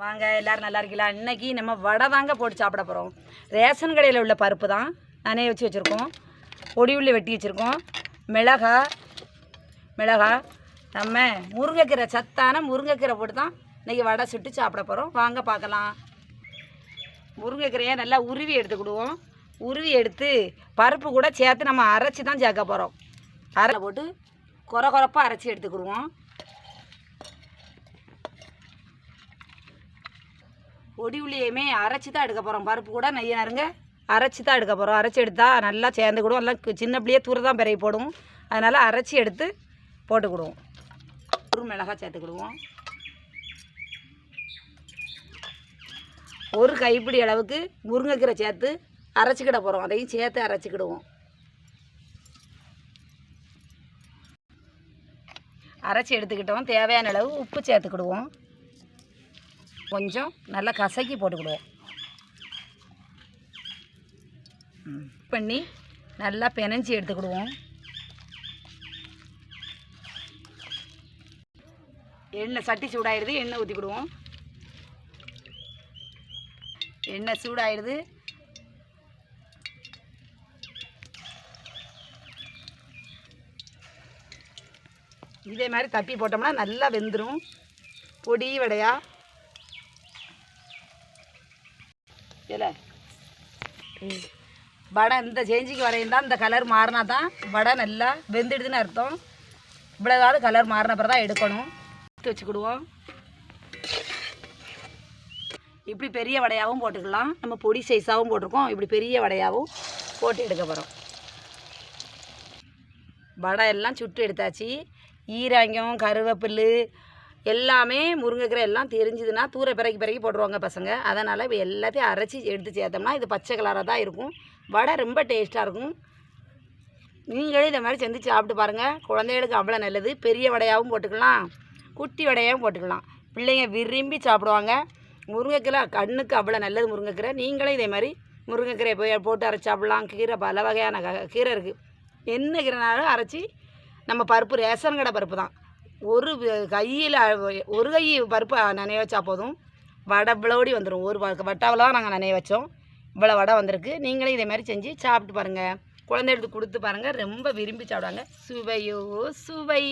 வாங்க எல்லோரும் நல்லா இருக்கலாம் இன்றைக்கி நம்ம வடை தாங்க போட்டு சாப்பிட போகிறோம் ரேஷன் கடையில் உள்ள பருப்பு தான் நனைய வச்சு வச்சுருக்கோம். பொடி உள்ளி வெட்டி வச்சுருக்கோம். மிளகா மிளகா நம்ம முருங்கைக்கீரை சத்தான முருங்கைக்கீரை போட்டு தான் இன்றைக்கி வடை சுட்டு சாப்பிட போகிறோம் வாங்க பார்க்கலாம். முருங்கைக்கீரையை நல்லா உருவி எடுத்துக்கிடுவோம். உருவி எடுத்து பருப்பு கூட சேர்த்து நம்ம அரைச்சி தான் சேர்க்க போகிறோம் அரை போட்டு குறை குறைப்பாக அரைச்சி எடுத்துக்கிடுவோம். பொடி உள்ளியுமே அரைச்சி தான் எடுக்க போகிறோம் பருப்பு கூட நெய்யாருங்க அரைச்சி தான் எடுக்க போகிறோம் அரைச்சி எடுத்தால் நல்லா சேர்ந்துக்கிடுவோம் எல்லாம் சின்ன பிள்ளையே தூர தான் பிறகு போடும். அதனால் அரைச்சி எடுத்து போட்டுக்கிடுவோம். ஒரு மிளகாய் சேர்த்துக்கிடுவோம். ஒரு கைப்பிடி அளவுக்கு முருங்கைக்கீரை சேர்த்து அரைச்சிக்கிட போகிறோம் அதையும் சேர்த்து அரைச்சிக்கிடுவோம். அரைச்சி எடுத்துக்கிட்டோம். தேவையான அளவு உப்பு சேர்த்துக்கிடுவோம். கொஞ்சம் நல்லா கசக்கி போட்டுக்கிடுவோம். பண்ணி நல்லா பெனஞ்சி எடுத்துக்கிடுவோம். எண்ணெய் சட்டி சூடாயிடுது எண்ணெய் ஊற்றிக்கிடுவோம் எண்ணெய் சூடாயிடுது. இதே மாதிரி தப்பி போட்டோம்னா நல்லா வெந்துடும் பொடி வடையா இல்லை வடை இந்த சேஞ்சிக்கு வரையும் தான் இந்த கலர் மாறினா தான் வடை நல்லா வெந்துடுதுன்னு அர்த்தம். இவ்வளோதாவது கலர் மாறின அப்புறம் தான் எடுக்கணும். எடுத்து வச்சுக்கிடுவோம். இப்படி பெரிய வடையாகவும் போட்டுக்கலாம். நம்ம பொடி சைஸாகவும் போட்டிருக்கோம். இப்படி பெரிய வடையாகவும் போட்டு எடுக்க போகிறோம் வடை எல்லாம் சுட்டு எடுத்தாச்சு. ஈரங்கம் கருவேப்பில்லு எல்லாமே முருங்கைக்கீரை எல்லாம் தெரிஞ்சுதுன்னா தூர பிறகு பிறக்கி போட்டுருவாங்க பசங்க. அதனால் இப்போ எல்லாத்தையும் அரைச்சி எடுத்து சேர்த்தோம்னா இது பச்சை கலராக தான் இருக்கும். வடை ரொம்ப டேஸ்ட்டாக இருக்கும். நீங்களே இதை மாதிரி செஞ்சு சாப்பிட்டு பாருங்கள் குழந்தைகளுக்கு அவ்வளோ நல்லது. பெரிய வடையாகவும் போட்டுக்கலாம். குட்டி வடையாகவும் போட்டுக்கலாம். பிள்ளைங்க விரும்பி சாப்பிடுவாங்க. முருங்கைக்கீரை கண்ணுக்கு அவ்வளோ நல்லது முருங்கைக்கீரை. நீங்களே இதே மாதிரி முருங்கைக்கீரை போய் போட்டு அரைச்சி சாப்பிடலாம். கீரை பல வகையான க- கீரை இருக்குது என்ன கீரைனாலும் அரைச்சி நம்ம பருப்பு ரேஷன் கடை பருப்பு தான். ஒரு கையில் ஒரு கை பருப்பு நனைய வச்சா போதும். வடை இவ்வளோடி வந்துடும் ஒரு வட்டாவில் தான் நாங்கள் நனைய வச்சோம். இவ்வளோ வடை வந்திருக்கு. நீங்களும் இதே மாதிரி செஞ்சு சாப்பிட்டு பாருங்கள் எடுத்து கொடுத்து பாருங்கள் ரொம்ப விரும்பி சாப்பிடுவாங்க. சுவையோ சுவை.